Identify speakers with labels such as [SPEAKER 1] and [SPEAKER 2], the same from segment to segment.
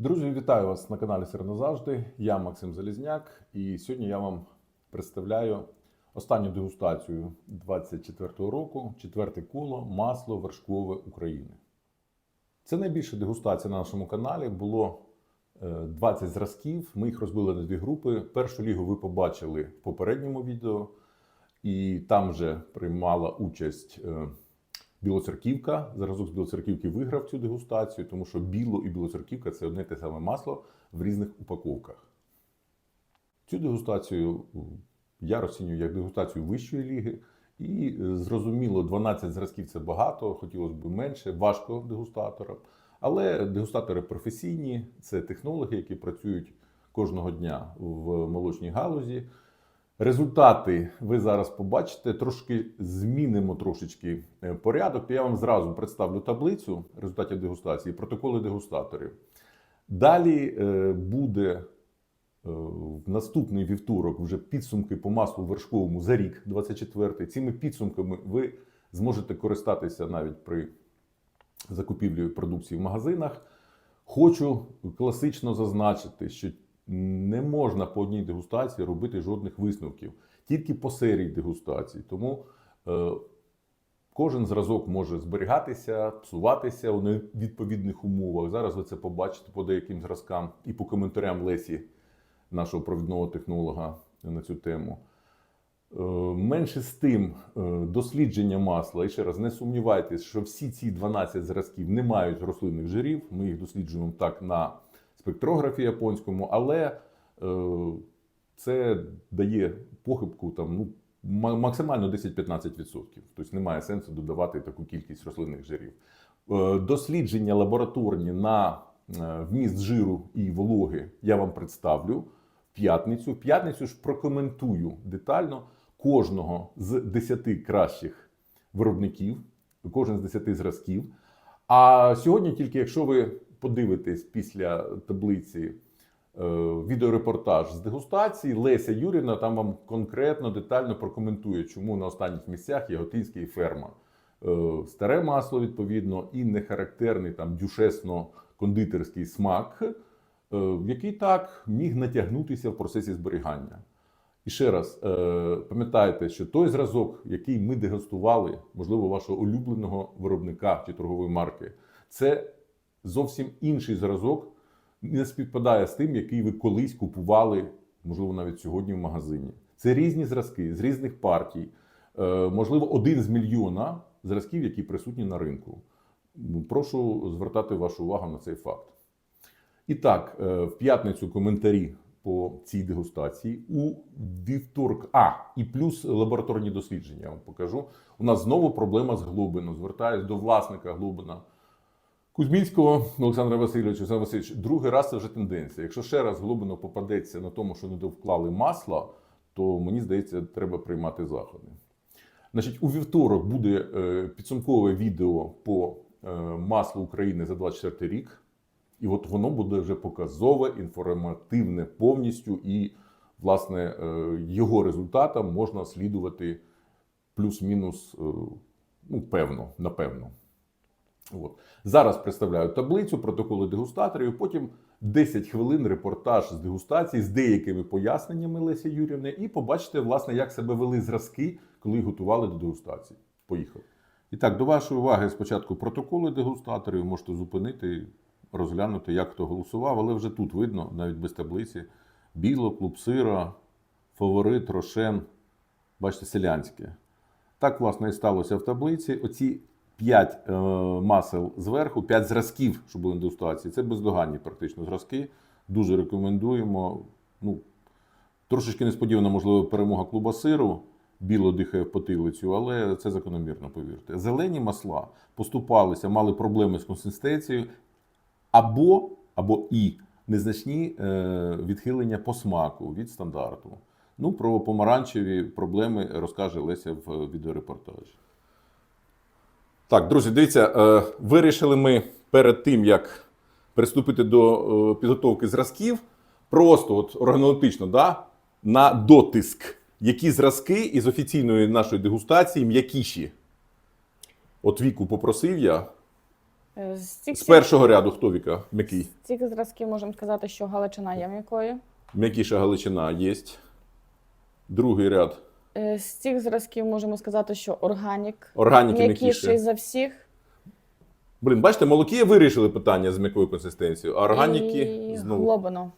[SPEAKER 1] Друзі, вітаю вас на каналі Сирно завжди. Я Максим Залізняк, і сьогодні я вам представляю останню дегустацію 24-го року, четверте коло масло вершкове України. Це найбільша дегустація на нашому каналі. Було е, 20 зразків. Ми їх розбили на дві групи. Першу лігу ви побачили в попередньому відео, і там вже приймала участь. Білоцерківка. Зразок з Білоцерківки виграв цю дегустацію, тому що біло і білоцерківка це одне те саме масло в різних упаковках. Цю дегустацію я розцінюю як дегустацію вищої ліги. І е, зрозуміло, 12 зразків це багато, хотілося б менше, важко дегустаторам. Але дегустатори професійні, це технологи, які працюють кожного дня в молочній галузі. Результати ви зараз побачите. Трошки змінимо трошечки е, порядок. Я вам зразу представлю таблицю результатів дегустації, протоколи дегустаторів. Далі е, буде е, в наступний вівторок вже підсумки по маслу вершковому за рік, 24 Цими підсумками ви зможете користатися навіть при закупівлі продукції в магазинах. Хочу класично зазначити, що не можна по одній дегустації робити жодних висновків, тільки по серії дегустацій. Тому е, кожен зразок може зберігатися, псуватися у невідповідних умовах. Зараз ви це побачите по деяким зразкам і по коментарям Лесі, нашого провідного технолога на цю тему. Е, Менше з тим, е, дослідження масла, і ще раз не сумнівайтесь, що всі ці 12 зразків не мають рослинних жирів. Ми їх досліджуємо так на спектрографі японському, але е, це дає похибку там, ну, максимально 10-15%. Тобто немає сенсу додавати таку кількість рослинних жирів. Е, дослідження лабораторні на е, вміст жиру і вологи я вам представлю в п'ятницю. В п'ятницю ж прокоментую детально кожного з 10 кращих виробників, кожен з 10 зразків. А сьогодні, тільки якщо ви подивитесь після таблиці е, відеорепортаж з дегустації, Леся Юрівна там вам конкретно детально прокоментує, чому на останніх місцях є готинський ферма. Е, Старе масло, відповідно, і нехарактерний там дюшесно-кондитерський смак, е, який так міг натягнутися в процесі зберігання. І ще раз, пам'ятайте, що той зразок, який ми дегустували, можливо, вашого улюбленого виробника чи торгової марки, це зовсім інший зразок, не співпадає з тим, який ви колись купували, можливо, навіть сьогодні в магазині. Це різні зразки з різних партій. Е, Можливо, один з мільйона зразків, які присутні на ринку. Прошу звертати вашу увагу на цей факт. І так, е, в п'ятницю коментарі по цій дегустації. У вівторок, а і плюс лабораторні дослідження. Я вам покажу. У нас знову проблема з глибином. Звертаюсь до власника глибина. Кузьмінського Олександра Васильовича, Олександр Васильович, другий раз це вже тенденція. Якщо ще раз глибино попадеться на тому, що не довклали масла, то мені здається, треба приймати заходи. Значить, у вівторок буде е, підсумкове відео по е, маслу України за 24 рік. І от воно буде вже показове, інформативне повністю, і, власне, е, його результатам можна слідувати плюс-мінус, ну, певно, напевно. От. Зараз представляю таблицю, протоколи дегустаторів, потім 10 хвилин репортаж з дегустації з деякими поясненнями Лесі Юрівни, і побачите, власне, як себе вели зразки, коли готували до дегустації. Поїхали. І так, до вашої уваги спочатку протоколи дегустаторів, можете зупинити, розглянути, як хто голосував, але вже тут видно, навіть без таблиці, біло, клуб сира, фаворит, рошен, бачите, селянське. Так, власне, і сталося в таблиці. Оці 5 е, масел зверху, 5 зразків, що були на дегустації. Це бездоганні практично зразки. Дуже рекомендуємо. Ну, трошечки несподівана, можливо, перемога клуба сиру. Біло дихає в потилицю, але це закономірно, повірте. Зелені масла поступалися, мали проблеми з консистенцією, або, або і незначні е, відхилення по смаку від стандарту. Ну, про помаранчеві проблеми розкаже Леся в відеорепортажі. Так, друзі, дивіться, е, вирішили ми перед тим, як приступити до е, підготовки зразків, просто от органолептично, да, на дотиск, які зразки із офіційної нашої дегустації м'якіші. От віку попросив я
[SPEAKER 2] Е, З цих,
[SPEAKER 1] З першого ряду хто Віка? М'який.
[SPEAKER 2] з цих зразків можемо сказати, що Галичина є м'якою.
[SPEAKER 1] М'якіша Галичина є. Другий ряд.
[SPEAKER 2] Е, З цих зразків можемо сказати, що органік
[SPEAKER 1] Органіки
[SPEAKER 2] м'якіший за всіх.
[SPEAKER 1] Блін, бачите, молокі вирішили питання з м'якою консистенцією, а органіки
[SPEAKER 2] і
[SPEAKER 1] знову
[SPEAKER 2] глобино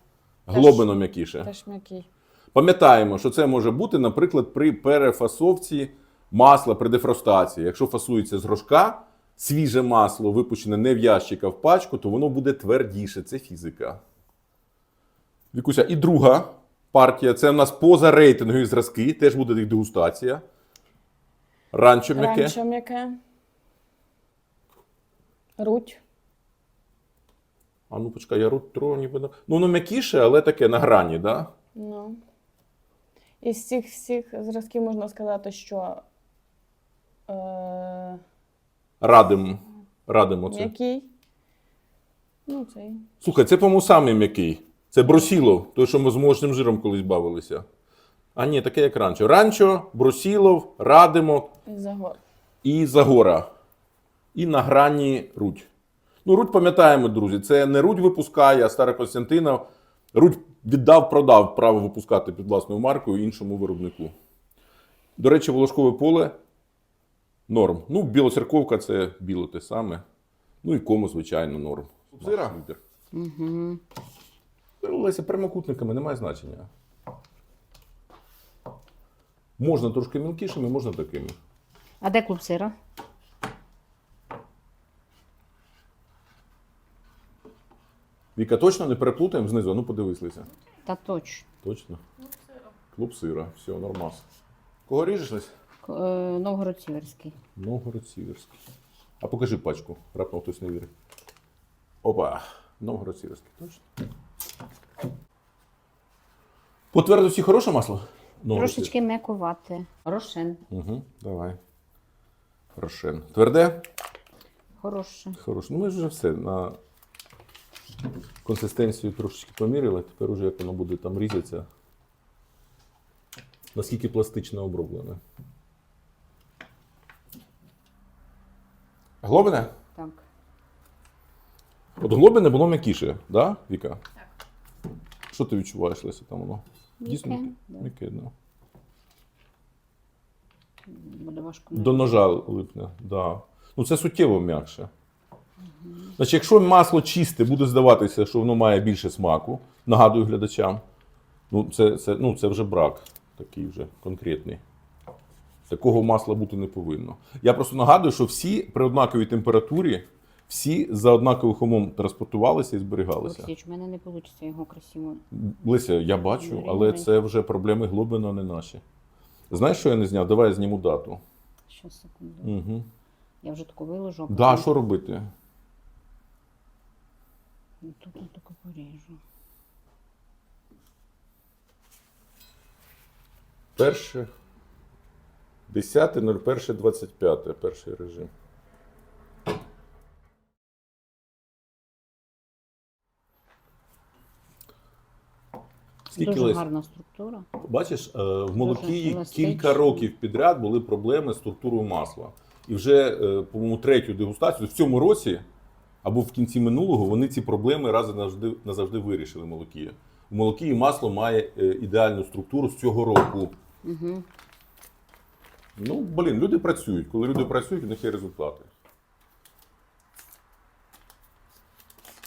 [SPEAKER 1] глобино м'якіше.
[SPEAKER 2] теж м'який.
[SPEAKER 1] Пам'ятаємо, що це може бути, наприклад, при перефасовці масла при дефростації. Якщо фасується з рожка, свіже масло випущене не в ящик, а в пачку, то воно буде твердіше. Це фізика. Вікуся, і друга партія це в нас позарейтингові зразки, теж буде їх дегустація. Ранчо м'яке.
[SPEAKER 2] Ранчо м'яке. Руть.
[SPEAKER 1] А ну почекай, я рот тро ніби. на- Ну, воно м'якіше, але таке на грані, так? Да?
[SPEAKER 2] Ну. Із цих всіх зразків можна сказати, що е,
[SPEAKER 1] Радимо. Радимо це.
[SPEAKER 2] м'який. Ну, цей.
[SPEAKER 1] Слухай, це, по-моєму, самий м'який. Це бросілов, той, що ми з молочним жиром колись бавилися. А ні, таке як ранчо. Ранчо, бросілов, радимо
[SPEAKER 2] Із Загор.
[SPEAKER 1] і загора. І на грані рудь. Ну, рудь пам'ятаємо, друзі, це не рудь випускає, а Старий Костянтинов. Рудь віддав, продав право випускати під власною маркою іншому виробнику. До речі, волошкове поле норм. Ну, білоцерковка це біло те саме. Ну і кому, звичайно, норм. Сира?
[SPEAKER 3] Угу.
[SPEAKER 1] Леся прямокутниками немає значення. Можна трошки мілкішими, можна такими.
[SPEAKER 3] А де клуб сира?
[SPEAKER 1] Віка, точно не переплутаємо знизу? Ну подивись, Леся.
[SPEAKER 3] Та точно.
[SPEAKER 1] Точно. Клуб сира. Все, нормас. Кого ріжеш, Лесь?
[SPEAKER 3] К- е, Новгород Сіверський.
[SPEAKER 1] Новгород Сіверський. А покажи пачку, раптом хтось не вірить. Опа. Новгород Сіверський, точно. По твердості хороше масло? Новгород
[SPEAKER 3] Трошечки м'якувати. Рошен.
[SPEAKER 1] Угу, давай. Рошен. Тверде?
[SPEAKER 3] Хороше.
[SPEAKER 1] Хороше. Ну ми ж вже все на консистенцію трошечки поміряли. Тепер уже як воно буде там різатися. Наскільки пластично оброблене. Глобине?
[SPEAKER 3] Так.
[SPEAKER 1] От глобине було м'якіше, да, Віка? Так. Що ти відчуваєш, Леся, там воно? Дійсно
[SPEAKER 3] да. Буде важко.
[SPEAKER 1] До ножа липне, да. Ну це суттєво м'якше. Значить, якщо масло чисте, буде здаватися, що воно має більше смаку, нагадую глядачам, ну це, це, ну, це вже брак такий вже конкретний. Такого масла бути не повинно. Я просто нагадую, що всі при однаковій температурі, всі за однаковим умом транспортувалися і зберігалися.
[SPEAKER 3] Олексійович, у мене не вийде його красиво.
[SPEAKER 1] Лися, я бачу, але це вже проблеми глибина, не наші. Знаєш, що я не зняв? Давай я зніму дату.
[SPEAKER 3] Щас, секунду.
[SPEAKER 1] Угу.
[SPEAKER 3] Я вже таку виложу. а
[SPEAKER 1] Да, що робити?
[SPEAKER 3] Ну, Тут я таку поріжу.
[SPEAKER 1] Перше. 10.01.25, перший режим. Скільки
[SPEAKER 3] Дуже
[SPEAKER 1] Лесь?
[SPEAKER 3] гарна структура.
[SPEAKER 1] Бачиш, е, в молокі
[SPEAKER 3] еластично.
[SPEAKER 1] кілька років підряд були проблеми з структурою масла. І вже, е, по-моєму, третю дегустацію в цьому році або в кінці минулого вони ці проблеми раз і назавжди, назавжди вирішили молокія. У молокії масло має е, ідеальну структуру з цього року.
[SPEAKER 3] Угу.
[SPEAKER 1] Ну, блін, люди працюють. Коли люди працюють, у них є результати.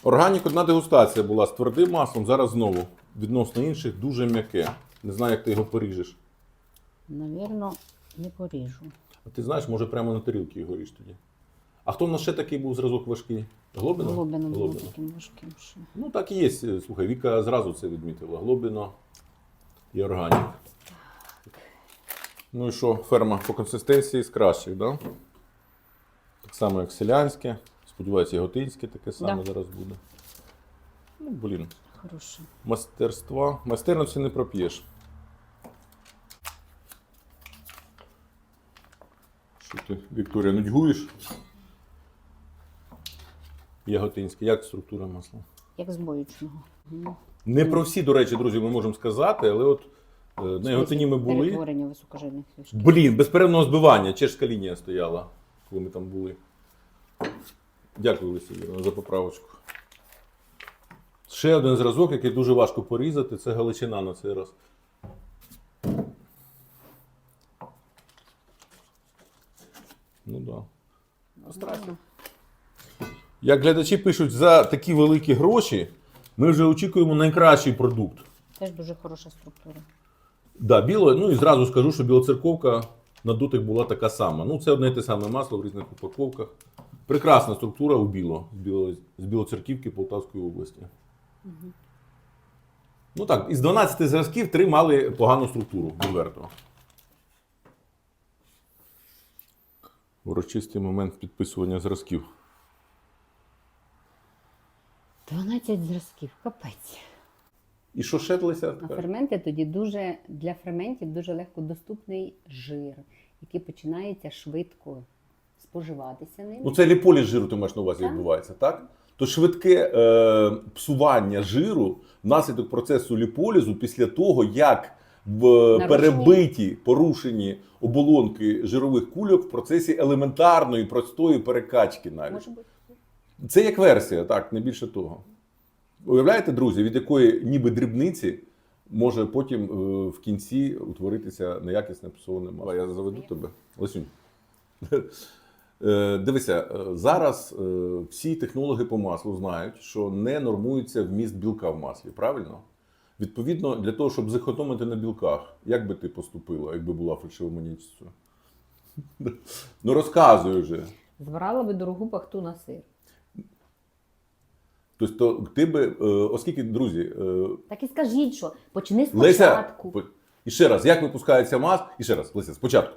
[SPEAKER 1] Органік одна дегустація була з твердим маслом, зараз знову відносно інших дуже м'яке. Не знаю, як ти його поріжеш.
[SPEAKER 3] Навірно, не поріжу.
[SPEAKER 1] А ти знаєш, може прямо на тарілці його ріж тоді. А хто в нас ще такий був зразок важкий? Глобино?
[SPEAKER 3] Глобино було
[SPEAKER 1] Глобино.
[SPEAKER 3] таким важким. Ще.
[SPEAKER 1] Ну, так і є. Слухай, Віка зразу це відмітила. Глобино і органік. Ну і що, ферма по консистенції з кращих, да? Так само, як селянське. Сподіваюся, і готинське таке саме
[SPEAKER 3] Да.
[SPEAKER 1] зараз буде. Ну, блін.
[SPEAKER 3] Хороше.
[SPEAKER 1] Мастерства. Майстерності не проп'єш. Що ти, Вікторія, нудьгуєш? Яготинське. Як структура масла?
[SPEAKER 3] Як з боючного.
[SPEAKER 1] Не про всі, до речі, друзі, ми можемо сказати, але от е, на Яготині ми були.
[SPEAKER 3] Перетворення високожирних фішків.
[SPEAKER 1] Блін, безперервного збивання. Чешська лінія стояла, коли ми там були. Дякую, Юрійовна, за поправочку. Ще один зразок, який дуже важко порізати, це галичина на цей раз. Ну так. Да. Як глядачі пишуть, за такі великі гроші ми вже очікуємо найкращий продукт.
[SPEAKER 3] Теж дуже хороша структура.
[SPEAKER 1] Да, біло, ну і зразу скажу, що білоцерковка на дотик була така сама. Ну, це одне і те саме масло в різних упаковках. Прекрасна структура у біло, з білоцерківки Полтавської області. Ну так, із 12 зразків три мали погану структуру, відверто. Урочистий момент підписування зразків.
[SPEAKER 3] 12 зразків, капець.
[SPEAKER 1] І що шетлися?
[SPEAKER 4] А ферменти тоді дуже для ферментів дуже легко доступний жир, який починається швидко споживатися ним.
[SPEAKER 1] Ну, це ліполіз жиру, ти маєш на увазі відбувається, так? То швидке е, псування жиру внаслідок процесу ліполізу після того, як в
[SPEAKER 4] Нарушені.
[SPEAKER 1] перебиті, порушені оболонки жирових кульок в процесі елементарної, простої перекачки навіть.
[SPEAKER 4] Може бути.
[SPEAKER 1] Це як версія, так, не більше того. Уявляєте, друзі, від якої ніби дрібниці може потім е, в кінці утворитися неякісне псоване масло. Я заведу тебе. Лесюнь. Е, Дивися, е, зараз е, всі технологи по маслу знають, що не нормується вміст білка в маслі, правильно? Відповідно, для того, щоб зекономити на білках, як би ти поступила, якби була фальшивомонічцею? Ну розказуй вже.
[SPEAKER 4] Збирала би дорогу пахту на сир.
[SPEAKER 1] Тобто, ти би, оскільки, друзі,
[SPEAKER 4] Так і скажіть, що почни
[SPEAKER 1] Леся,
[SPEAKER 4] спочатку.
[SPEAKER 1] по- і ще раз, як випускається мас, і ще раз, Леся, спочатку.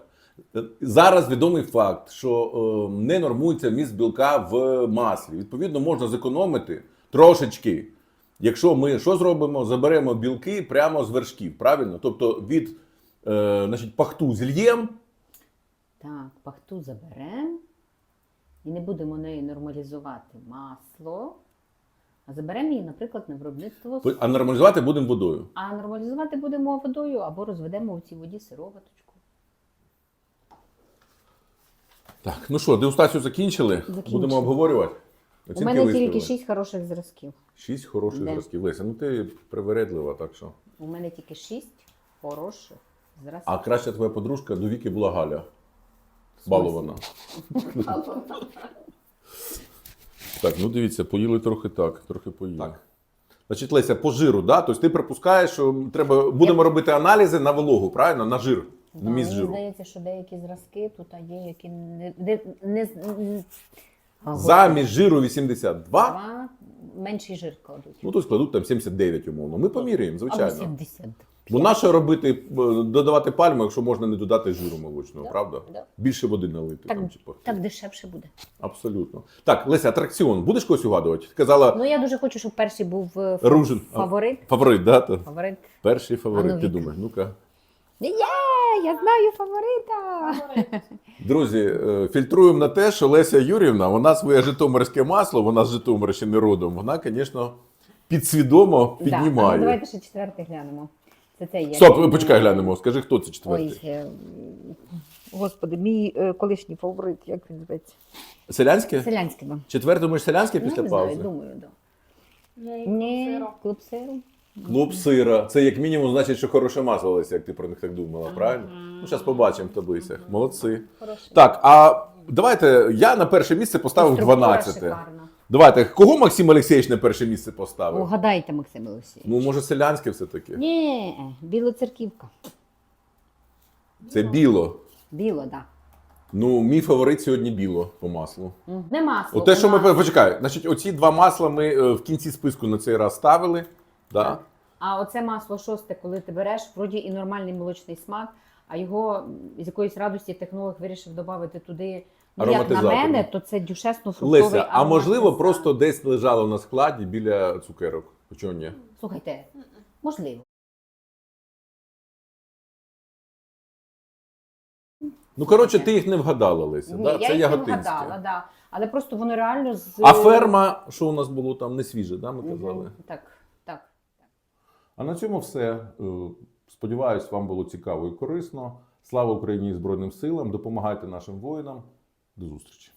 [SPEAKER 1] Зараз відомий факт, що е, не нормується вміст білка в маслі. Відповідно, можна зекономити трошечки. Якщо ми що зробимо? Заберемо білки прямо з вершків, правильно? Тобто від е, значить, пахту зільєм,
[SPEAKER 4] Так, пахту заберемо і не будемо нею нормалізувати масло, а заберемо її, наприклад, на виробництво.
[SPEAKER 1] а нормалізувати будемо водою.
[SPEAKER 4] А нормалізувати будемо водою або розведемо у цій воді сироваточку.
[SPEAKER 1] Так, ну що, дегустацію закінчили?
[SPEAKER 4] Закінчили.
[SPEAKER 1] Будемо обговорювати.
[SPEAKER 4] У мене
[SPEAKER 1] виставили.
[SPEAKER 4] тільки 6 хороших зразків.
[SPEAKER 1] Шість хороших
[SPEAKER 4] Да.
[SPEAKER 1] зразків. Леся, ну ти привередлива, так що.
[SPEAKER 4] У мене тільки 6 хороших зразків.
[SPEAKER 1] А краща твоя подружка до віки була Галя. Балована. Так, ну дивіться, поїли трохи так, трохи поїли. Так. Значить, Леся, по жиру, да? Тобто ти припускаєш, що треба, будемо робити аналізи на вологу, правильно? На жир,
[SPEAKER 4] Да,
[SPEAKER 1] міст
[SPEAKER 4] мені
[SPEAKER 1] жиру.
[SPEAKER 4] здається, що деякі зразки тут є, які не, не, не, а,
[SPEAKER 1] Замість жиру 82,
[SPEAKER 4] два менший жир кладуть.
[SPEAKER 1] ну то складуть там 79 умовно. Ми поміряємо,
[SPEAKER 4] Або
[SPEAKER 1] звичайно.
[SPEAKER 4] 70.
[SPEAKER 1] Бо нащо робити, е, додавати пальму, якщо можна не додати жиру молочного,
[SPEAKER 4] Да,
[SPEAKER 1] правда?
[SPEAKER 4] да.
[SPEAKER 1] Більше води налити.
[SPEAKER 4] Так,
[SPEAKER 1] там, чи
[SPEAKER 4] так дешевше буде.
[SPEAKER 1] Абсолютно. Так, Леся, атракціон. Будеш когось угадувати? Ти казала
[SPEAKER 4] Ну я дуже хочу, щоб перший був е, фа-
[SPEAKER 1] Ружин.
[SPEAKER 4] фаворит.
[SPEAKER 1] Фаворит, да? то?
[SPEAKER 4] Фаворит.
[SPEAKER 1] Перший фаворит,
[SPEAKER 4] ну,
[SPEAKER 1] ти думаєш? Ну-ка.
[SPEAKER 4] Є, я знаю фаворита.
[SPEAKER 1] Друзі, е, фільтруємо на те, що Леся Юрівна, вона своє житомирське масло, вона з Житомирщини родом, вона, звісно, підсвідомо
[SPEAKER 4] Да. А ну, давайте ще четвертий глянемо. Це цей я.
[SPEAKER 1] Стоп, почекай, глянемо. Скажи, хто це четвертий?
[SPEAKER 4] е, господи, мій е, колишній фаворит, як він зветься?
[SPEAKER 1] Селянське?
[SPEAKER 4] Селянський, да.
[SPEAKER 1] Четверте, думаєш, селянське
[SPEAKER 4] Ну,
[SPEAKER 1] після
[SPEAKER 4] не
[SPEAKER 1] паузи?
[SPEAKER 4] знаю, думаю, да.
[SPEAKER 2] Я
[SPEAKER 4] Ні, клуб сиру.
[SPEAKER 1] Клуб сира. Це як мінімум значить, що хороше масло, Леся, як ти про них так думала, правильно? Ну, зараз побачимо в таблицях. Молодці.
[SPEAKER 4] Хороший.
[SPEAKER 1] Так, а давайте я на перше місце поставив
[SPEAKER 4] Структура
[SPEAKER 1] 12.
[SPEAKER 4] шикарна.
[SPEAKER 1] Давайте, кого Максим Олексійович на перше місце поставив?
[SPEAKER 4] Угадайте, Максим Олексійович.
[SPEAKER 1] Ну, може, селянське все-таки.
[SPEAKER 4] Ні, білоцерківка.
[SPEAKER 1] Це біло.
[SPEAKER 4] Біло, так. Да.
[SPEAKER 1] Ну, мій фаворит сьогодні біло по маслу.
[SPEAKER 4] Не масло.
[SPEAKER 1] От те, що ми почекай, значить, оці два масла ми е, в кінці списку на цей раз ставили. Да?
[SPEAKER 4] Так. А оце масло шосте, коли ти береш, вроді і нормальний молочний смак, а його з якоїсь радості технолог вирішив додати туди. Ну, як на мене, то це дюшесно фруктовий
[SPEAKER 1] Леся, а
[SPEAKER 4] аромат
[SPEAKER 1] можливо, просто десь лежало на складі біля цукерок. Чого ні?
[SPEAKER 4] Слухайте, можливо.
[SPEAKER 1] Ну, коротше, ти їх не вгадала, Леся.
[SPEAKER 4] Ні,
[SPEAKER 1] да?
[SPEAKER 4] я
[SPEAKER 1] Це
[SPEAKER 4] їх не
[SPEAKER 1] яготинське.
[SPEAKER 4] вгадала, да. але просто воно реально з.
[SPEAKER 1] А ферма, що у нас було там, не свіже, да, ми казали.
[SPEAKER 4] Так, так.
[SPEAKER 1] А на цьому все. Е, Сподіваюсь, вам було цікаво і корисно. Слава Україні і Збройним силам. Допомагайте нашим воїнам. До зустрічі.